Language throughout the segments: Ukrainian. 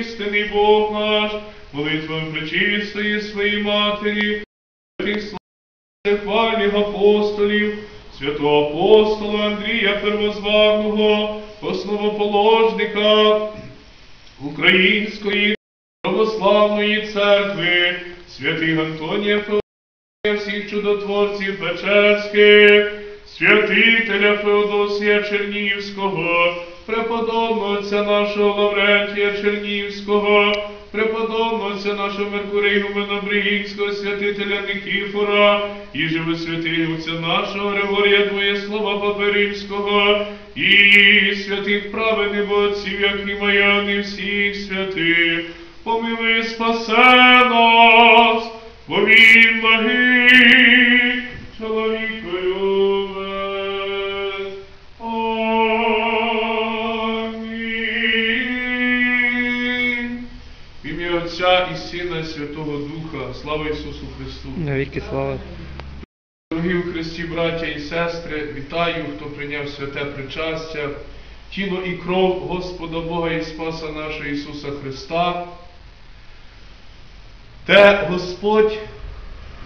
істинний Бог наш, молитвами пречистої своїй матері, святих хвальних апостолів, святого апостола Андрія Первозваного, основоположника Української православної церкви, святих Антонія Феодосія, всіх чудотворців Печерських, святителя Феодосія Чернігівського, преподобного нашого Лаврентія Чернігівського, преподобного нашого Меркурія Гумена святителя Никіфора, і живосвятий отця нашого Григорія Двоє слова Паперимського, і святих праведних отців, як і моя, не всіх святих, помилуй спасе нас, бо він Святого Духа, слава Ісусу Христу. Навіки слава. Дорогі у Христі, браття і сестри, вітаю, хто прийняв святе причастя, тіло і кров Господа Бога і Спаса нашого Ісуса Христа, де Господь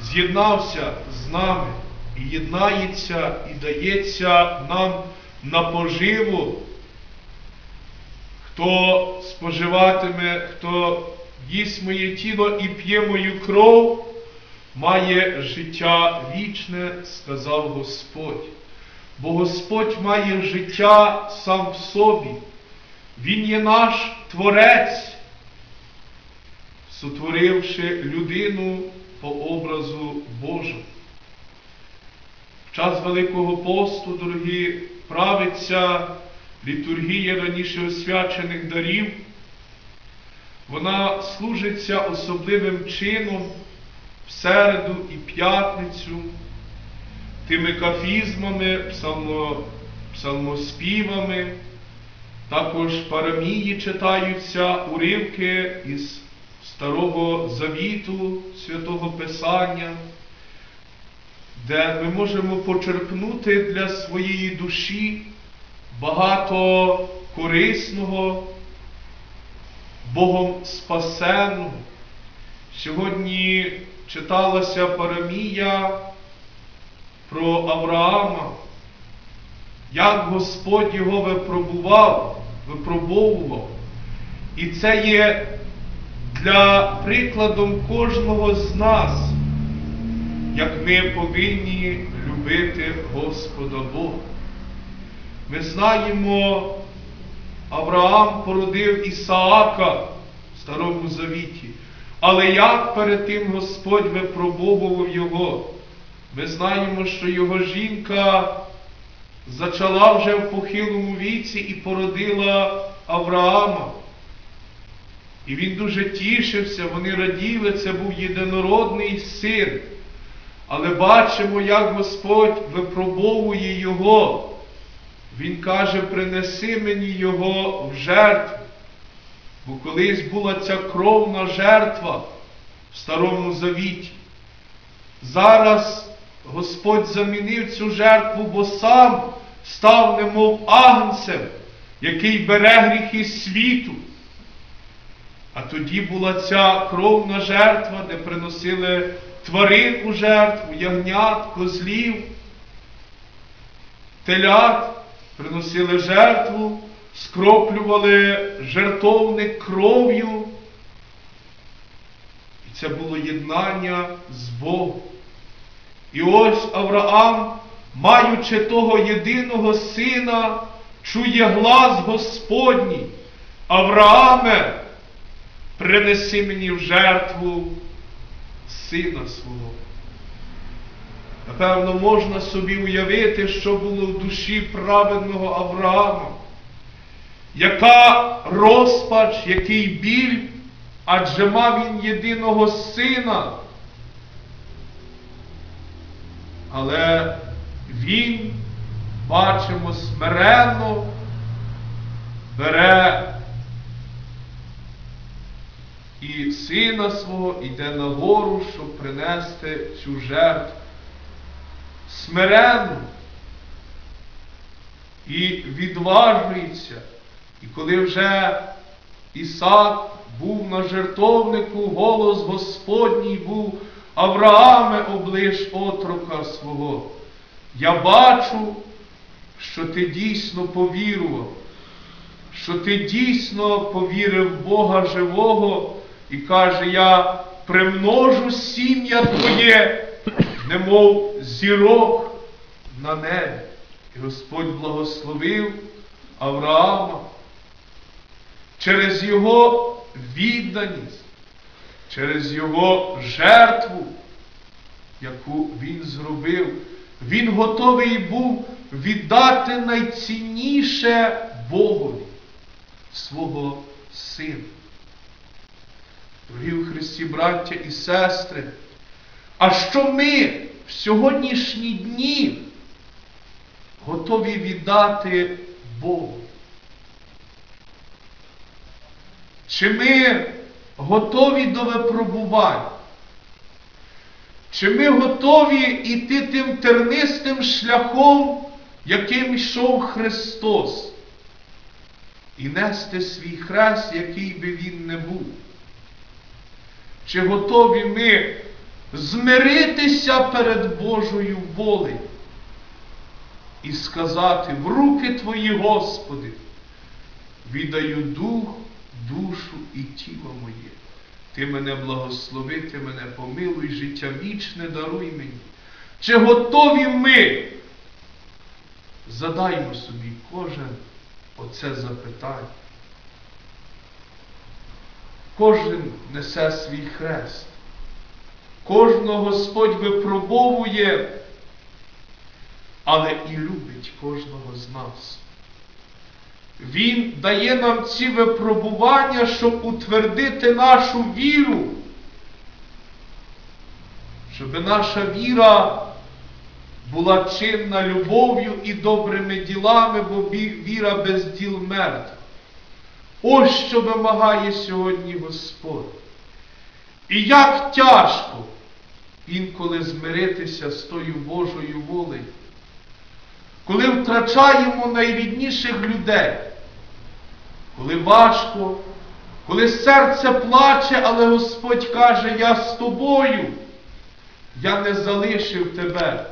з'єднався з нами і єднається і дається нам на поживу, хто споживатиме, хто їсть моє тіло і п'є мою кров має життя вічне, сказав Господь. Бо Господь має життя сам в собі. Він є наш Творець, сотворивши людину по образу Божому. В час Великого посту, дорогі, правиться літургія раніше освячених дарів. Вона служиться особливим чином в середу і п'ятницю, тими кафізмами, псалмо, псалмоспівами, також парамії читаються уривки із Старого Завіту, Святого Писання, де ми можемо почерпнути для своєї душі багато корисного, Богом спасенного. Сьогодні читалася парамія про Авраама, як Господь його випробував, випробовував. І це є для прикладом кожного з нас, як ми повинні любити Господа Бога. Ми знаємо, Авраам породив Ісаака в Старому Завіті. Але як перед тим Господь випробовував його? Ми знаємо, що його жінка зачала вже в похилому віці і породила Авраама. І він дуже тішився, вони раділи, це був єдинородний син. Але бачимо, як Господь випробовує його. Він каже, принеси мені його в жертву. Бо колись була ця кровна жертва в Старому Завіті. Зараз Господь замінив цю жертву, бо сам став немов агнцем, який бере гріхи світу. А тоді була ця кровна жертва, де приносили тварин у жертву, ягнят, козлів, телят, приносили жертву скроплювали жертовник кров'ю. І це було єднання з Богом. І ось Авраам, маючи того єдиного сина, чує глас Господній. Аврааме, принеси мені в жертву сина свого. Напевно, можна собі уявити, що було в душі праведного Авраама яка розпач, який біль, адже мав він єдиного сина. Але він, бачимо, смиренно бере і сина свого йде на гору, щоб принести цю жертву. Смиренно і відважується. І коли вже Ісак був на жертовнику, голос Господній був, Аврааме, облиш отрока свого. Я бачу, що ти дійсно повірував, що ти дійсно повірив в Бога живого і каже, я примножу сім'я твоє, немов зірок на небі. І Господь благословив Авраама через його відданість, через його жертву, яку він зробив. Він готовий був віддати найцінніше Богові свого сина. Дорогі у Христі, браття і сестри, а що ми в сьогоднішні дні готові віддати Богу? Чи ми готові до випробувань? Чи ми готові йти тим тернистим шляхом, яким йшов Христос, і нести свій хрест, який би він не був? Чи готові ми змиритися перед Божою волею і сказати в руки Твої, Господи, віддаю дух, душу і тіло моє. Ти мене благослови, ти мене помилуй, життя вічне даруй мені. Чи готові ми? Задаймо собі кожен оце запитання. Кожен несе свій хрест. Кожного Господь випробовує, але і любить кожного з нас. Він дає нам ці випробування, щоб утвердити нашу віру, щоб наша віра була чинна любов'ю і добрими ділами, бо віра без діл мертва. Ось що вимагає сьогодні Господь. І як тяжко інколи змиритися з тою Божою волею, коли втрачаємо найрідніших людей, коли важко, коли серце плаче, але Господь каже, я з тобою, я не залишив тебе.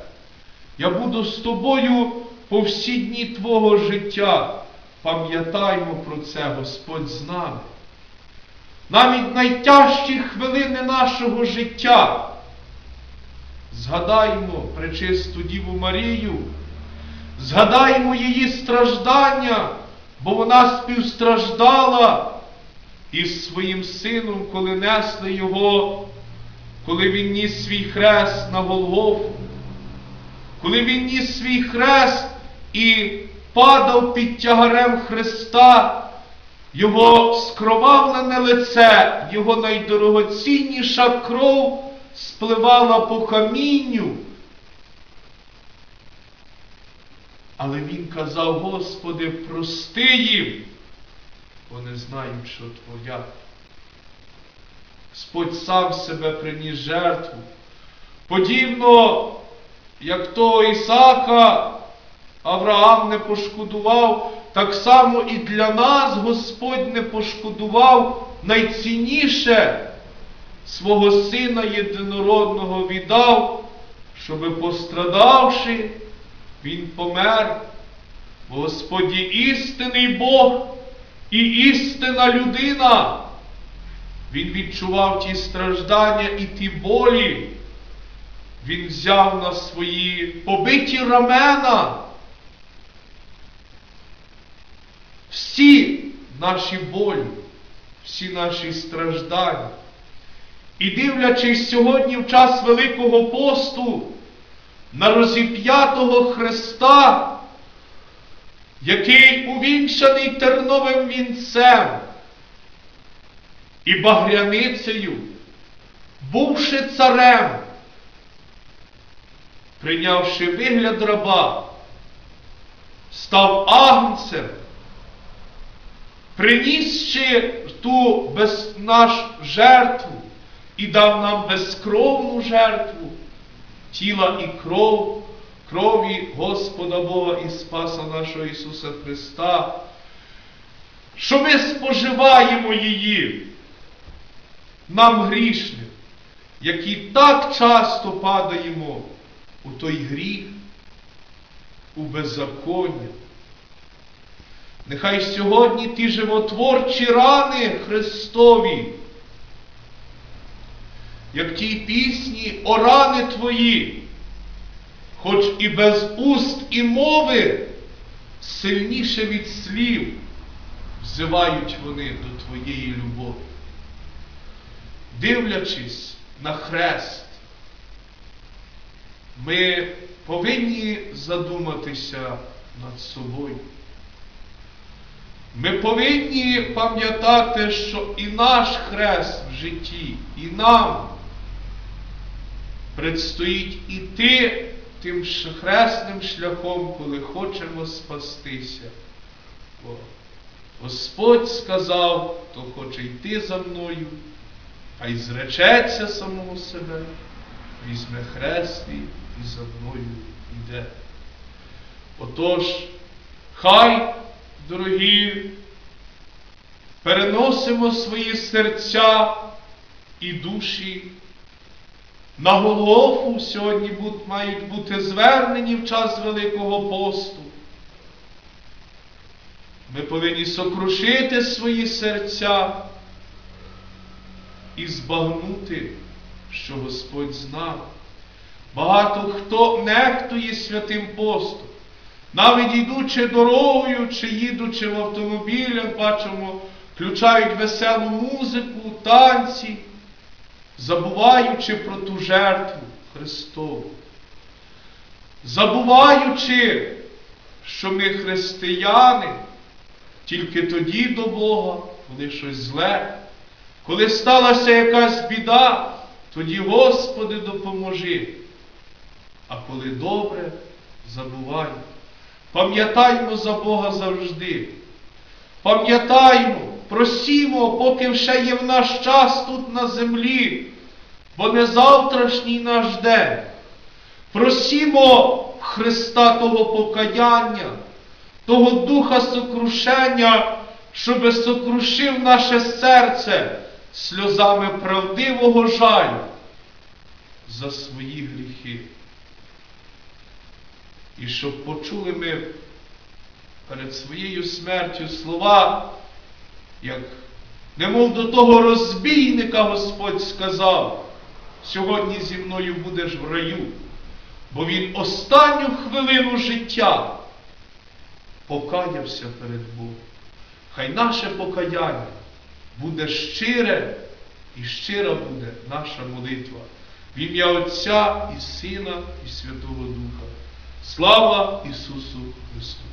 Я буду з тобою по всі дні Твого життя. Пам'ятаймо про це, Господь з нами. Навіть найтяжчі хвилини нашого життя. Згадаймо пречисту Діву Марію, згадаймо її страждання, бо вона співстраждала із своїм сином, коли несли його, коли він ніс свій хрест на Голгофу, коли він ніс свій хрест і падав під тягарем Христа, його скровавлене лице, його найдорогоцінніша кров спливала по камінню. Але він казав, Господи, прости їм, бо не знають, що Твоя. Господь сам себе приніс жертву. Подібно, як того Ісака Авраам не пошкодував, так само і для нас Господь не пошкодував найцінніше свого Сина єдинородного віддав, щоби пострадавши, Він помер. Є істинний Бог і істинна людина. Він відчував ті страждання і ті болі. Він взяв на свої побиті рамена. Всі наші болі, всі наші страждання. І дивлячись сьогодні в час Великого посту на розіп'ятого Христа, який увінчаний терновим вінцем і багряницею, бувши царем, прийнявши вигляд раба, став агнцем, принісши ту без наш жертву і дав нам безкровну жертву тіла і кров, крові Господа Бога і Спаса нашого Ісуса Христа, що ми споживаємо її, нам грішним, які так часто падаємо у той гріх, у беззаконня. Нехай сьогодні ті животворчі рани Христові, як ті пісні, о рани твої, хоч і без уст і мови, сильніше від слів, взивають вони до твоєї любові. Дивлячись на хрест, ми повинні задуматися над собою. Ми повинні пам'ятати, що і наш хрест в житті, і нам предстоїть іти тим хресним шляхом, коли хочемо спастися. Бо Господь сказав, хто хоче йти за мною, а й зречеться самого себе, візьме хрест і за мною йде. Отож, хай, дорогі, переносимо свої серця і душі на Голгофу сьогодні мають бути звернені в час Великого посту. Ми повинні сокрушити свої серця і збагнути, що Господь знав. Багато хто нехтує святим постом. Навіть йдучи дорогою чи їдучи в автомобілях, бачимо, включають веселу музику, танці, забуваючи про ту жертву Христову. Забуваючи, що ми християни, тільки тоді до Бога, коли щось зле, коли сталася якась біда, тоді, Господи, допоможи. А коли добре, забувай. Пам'ятаймо за Бога завжди. Пам'ятаймо, просімо, поки ще є в наш час тут на землі, бо не завтрашній наш день. Просімо Христа того покаяння, того духа сокрушення, щоби сокрушив наше серце сльозами правдивого жалю за свої гріхи. І щоб почули ми перед своєю смертю слова, як немов до того розбійника Господь сказав, сьогодні зі мною будеш в раю, бо він останню хвилину життя покаявся перед Богом. Хай наше покаяння буде щире і щира буде наша молитва. В ім'я Отця і Сина, і Святого Духа. Слава Ісусу Христу!